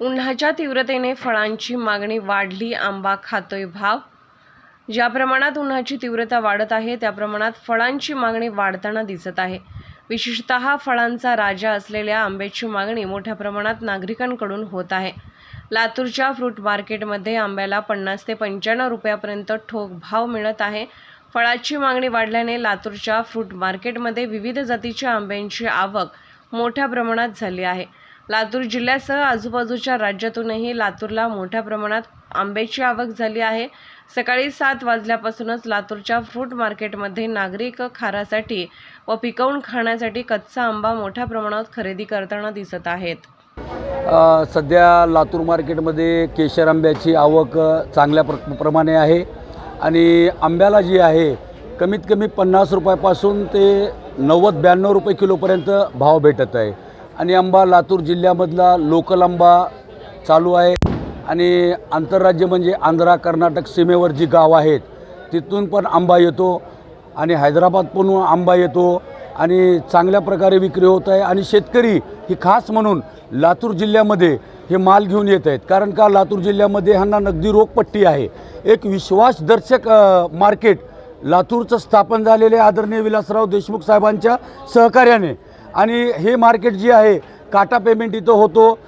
उन्हाच्या तीव्रतेने फळांची मागणी वाढली आंबा खातोय भाव. ज्या प्रमाणात उन्हाची तीव्रता वाढत आहे त्या प्रमाणात फळांची मागणी वाढताना दिसत आहे. विशेषतः फळांचा राजा असलेल्या आंब्याची मागणी मोठ्या प्रमाणात नागरिकांकडून होत आहे. लातूरच्या फ्रूट मार्केटमध्ये आंब्याला पन्नास ते पंच्याण्णव रुपयापर्यंत ठोक भाव मिळत आहे. फळाची मागणी वाढल्याने लातूरच्या फ्रूट मार्केटमध्ये विविध जातीच्या आंब्यांची आवक मोठ्या प्रमाणात झाली आहे. लातूर जिल्ह्यासह आजूबाजूच्या राज्यातूनही लातूरला मोठ्या प्रमाणात आंब्याची आवक झाली आहे. सकाळी सात वाजल्यापासूनच लातूरच्या फ्रूट मार्केटमध्ये नागरिक खारासाठी व पिकवून खाण्यासाठी कच्चा आंबा मोठ्या प्रमाणात खरेदी करताना दिसत आहेत. सध्या लातूर मार्केटमध्ये केशर आंब्याची आवक चांगल्या प्र प्रमाणे आहे आणि आंब्याला जी आहे कमीत कमी पन्नास रुपयापासून ते नव्वद ब्याण्णव रुपये किलोपर्यंत भाव भेटत आहे. आणि आंबा लातूर जिल्ह्यामधला लोकल आंबा चालू आहे. आणि आंतरराज्य म्हणजे आंध्रा कर्नाटक सीमेवर जी गावं आहेत तिथून पण आंबा येतो. आणि हैदराबादकडून आंबा येतो. आणि चांगल्या प्रकारे विक्री होत आहे. आणि शेतकरी ही खास म्हणून लातूर जिल्ह्यामध्ये हे माल घेऊन येत आहेत. कारण का लातूर जिल्ह्यामध्ये ह्यांना नगदी रोखपट्टी आहे. एक विश्वासदर्शक मार्केट लातूरचं स्थापन झालेले आदरणीय विलासराव देशमुख साहेबांच्या सहकार्याने. आणि हे मार्केट जे आहे काटा पेमेंट इथं होतो.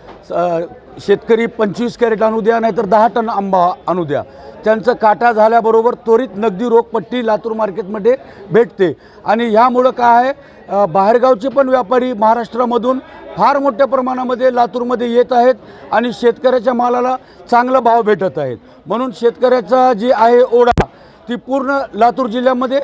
शेतकरी पंचवीस कॅरेट आणू द्या नाहीतर दहा टन आंबा आणू द्या. त्यांचं काटा झाल्याबरोबर त्वरित नगदी रोखपट्टी लातूर मार्केटमध्ये भेटते. आणि ह्यामुळं काय आहे बाहेरगावचे पण व्यापारी महाराष्ट्रामधून फार मोठ्या प्रमाणामध्ये लातूरमध्ये येत आहेत आणि शेतकऱ्याच्या मालाला चांगला भाव भेटत आहेत. म्हणून शेतकऱ्याचा जी आहे ओढा ती पूर्ण लातूर जिल्ह्यामध्ये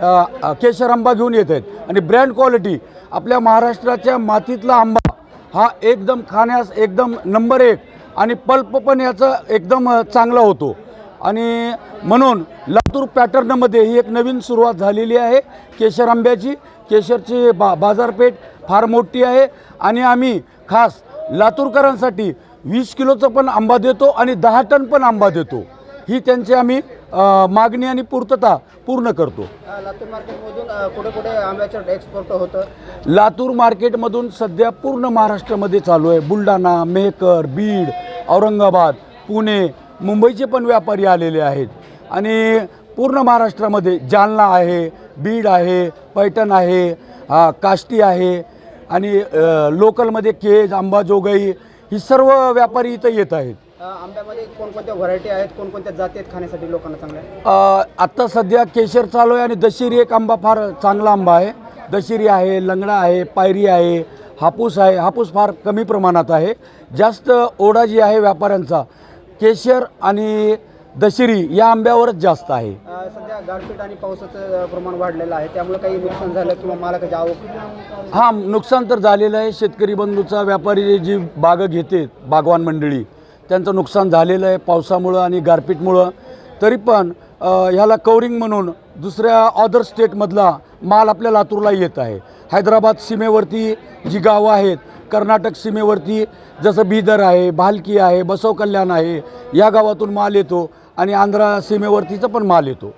केशर आंबा घेऊन येत आहेत. आणि ब्रँड क्वालिटी आपल्या महाराष्ट्राच्या मातीतला आंबा हा एकदम खाण्यास एकदम नंबर एक आणि पल्प पण याचा एकदम चांगला होतो. आणि म्हणून लातूर पॅटर्नमध्ये ही एक नवीन सुरुवात झालेली आहे केशर आंब्याची. केशरची बा बाजारपेठ फार मोठी आहे. आणि आम्ही खास लातूरकरांसाठी वीस किलोचं पण आंबा देतो आणि दहा टन पण आंबा देतो. ही त्यांची आम्ही मागणी आणि पूर्तता पूर्ण करतो. लातूर मार्केटमधून कुठे कुठे आंब्याचं एक्सपोर्ट होतं? लातूर मार्केटमधून सध्या पूर्ण महाराष्ट्रामध्ये चालू आहे. बुलढाणा मेहकर बीड औरंगाबाद पुणे मुंबईचे पण व्यापारी आलेले आहेत. आणि पूर्ण महाराष्ट्रामध्ये जालना आहे बीड आहे पैठण आहे काष्टी आहे. आणि लोकलमध्ये केज अंबाजोगाई ही सर्व व्यापारी इथं येत आहेत. आंब्यामध्ये कोणकोणत्या व्हरायटी आहेत कोणकोणत्या जाती आहेत खाण्यासाठी लोकांना चांगल्या? आत्ता सध्या केशर चालू आहे आणि दशिरी एक आंबा फार चांगला आंबा आहे. दशिरी आहे लंगडा आहे पायरी आहे हापूस आहे. हापूस फार कमी प्रमाणात आहे. जास्त ओढा जी आहे व्यापाऱ्यांचा केशर आणि दशिरी या आंब्यावरच जास्त आहे. सध्या गारपीट आणि पावसाचं प्रमाण वाढलेलं आहे. त्यामुळे काही नुकसान झालं किंवा मालाची आवक? हां नुकसान तर झालेलं आहे. शेतकरी बंधूचा व्यापारी जी बागं घेते बागवान मंडळी त्यांचं नुकसान झालेलं आहे पावसामुळं आणि गारपीटमुळं. तरी पण ह्याला कवरिंग म्हणून दुसऱ्या अदर स्टेटमधला माल आपल्या लातूरला येत आहे. हैदराबाद सीमेवरती जी गावं आहेत कर्नाटक सीमेवरती जसं बीदर आहे भालकी आहे बसव कल्याण आहे या गावातून माल येतो आणि आंध्रा सीमेवरतीचा पण माल येतो.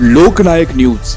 लोकनायक न्यूज.